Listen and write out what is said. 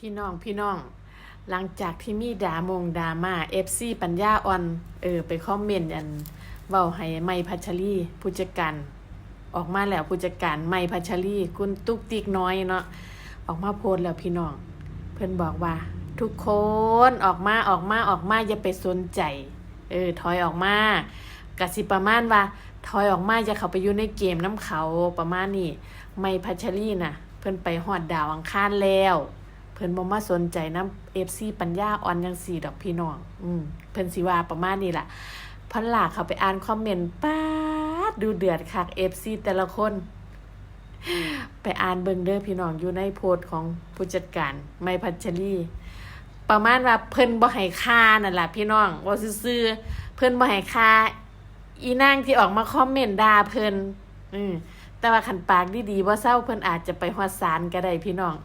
พี่น้องพี่น้อง หลังจากที่มีดามงดาม่าเอฟซีปัญญาอ่อน เออ ไปคอมเมนต์อันเว้าให้ไม่พัชรีผู้จัดการออกมาแล้วผู้จัดการไม่พัชรีคุณตุ๊กติ๊กน้อยเนาะออกมาโพสแล้วพี่น้อง เพิ่อนบอกว่า ทุกคนออกมาออกมาออกมาอย่าไปสนใจ เออ ถอยออกมากะสิประมาณว่า ถอยออกมาอย่าเข้าไปอยู่ในเกมน้ำเขาประมาณนี้ไม่พัชรีน่ะ เพิ่อนไปฮอดดาวอังคารแล้ว เพิ่นบ่มาสนใจน้ำ FC ปัญญาอ่อนจังสี่ดอกพี่น้องอืมเพิ่นสิว่าประมาณนี้ล่ะพันหลากเขาไปอ่านคอมเมนต์ป๊าดดูเดือดคัก FC แต่ละคน ไปอ่านเบิงเด้อพี่น้องอยู่ในโพสของผู้จัดการไม่พัชรีประมาณว่าเพิ่นบ่ให้ค่านั่นล่ะพี่น้องว่าซื่อเพิ่นบ่ให้ค่าอีนางที่ออกมาคอมเมนต์ด่าเพิ่นอืมแต่ว่าคันปากดีๆบ่าเศร้าเพิ่นอาจจะไปฮอดศาลก็ได้พี่น้อง